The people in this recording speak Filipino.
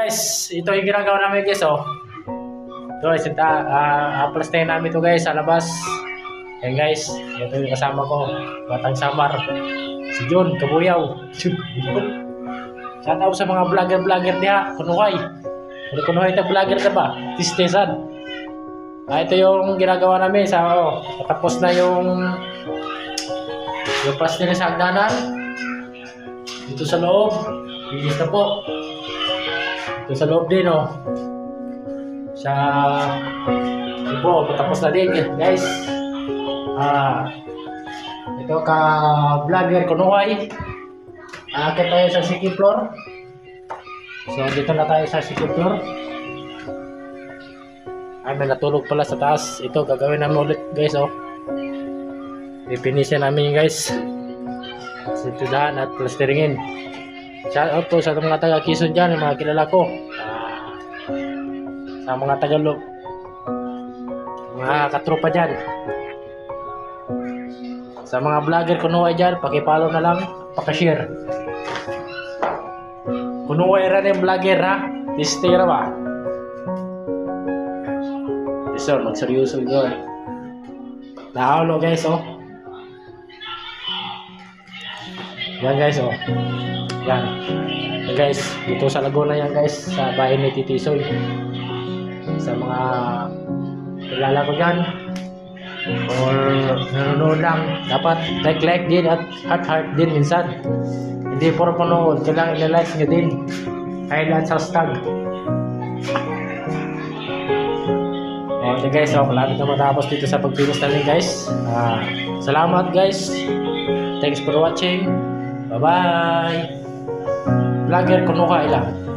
Guys, ito yung ginagawa namin guys, oh. Ito, isita, uh, aplastayin namin ito guys sa labas. Ayan guys, ito yung kasama ko, Batang Samar. Si John, Kabuyaw. Shout out sa mga vlogger-vlogger niya, kunuhay. Kung kunuhay na vlogger ka ba? Tistesan. Ah, ito yung ginagawa namin sa, oh, tapos na yung yung plaster sa hagdanan. Dito sa loob, linis na po. Ito sa loob din, oh. Sa... Po, patapos na din, guys. Ah... ito ka vlogger Kunuhay. Aakit tayo sa second floor. So, dito na tayo sa second floor. Ay, may natulog pala sa taas. Ito, gagawin namin ulit, guys, oh. Ipinisya namin, guys. Sintudahan at plasteringin. Shout out po sa mga taga Quezon dyan, mga kilala ko. Ah, sa mga Tagalog. Mga katropa dyan. Sa mga vlogger kunuhay dyan, pakipalo na lang, pakashare. Kunuhay rin yung vlogger ha. Tistera ba? So, magseryoso ko eh. Guys oh. Yan guys oh. Yan. Yan guys, dito sa Laguna yan guys, sa bahay ni Titi Soy. Sa mga kilala ko dyan, or nanonood lang, dapat like-like din at heart-heart din minsan. Hindi puro panood, kailangan i-like nyo din. Highlight sa hashtag. Okay guys, so malapit na matapos dito sa pagpilos namin guys. Ah, salamat guys. Thanks for watching. Bye-bye. Vlogger Kunuka ilang.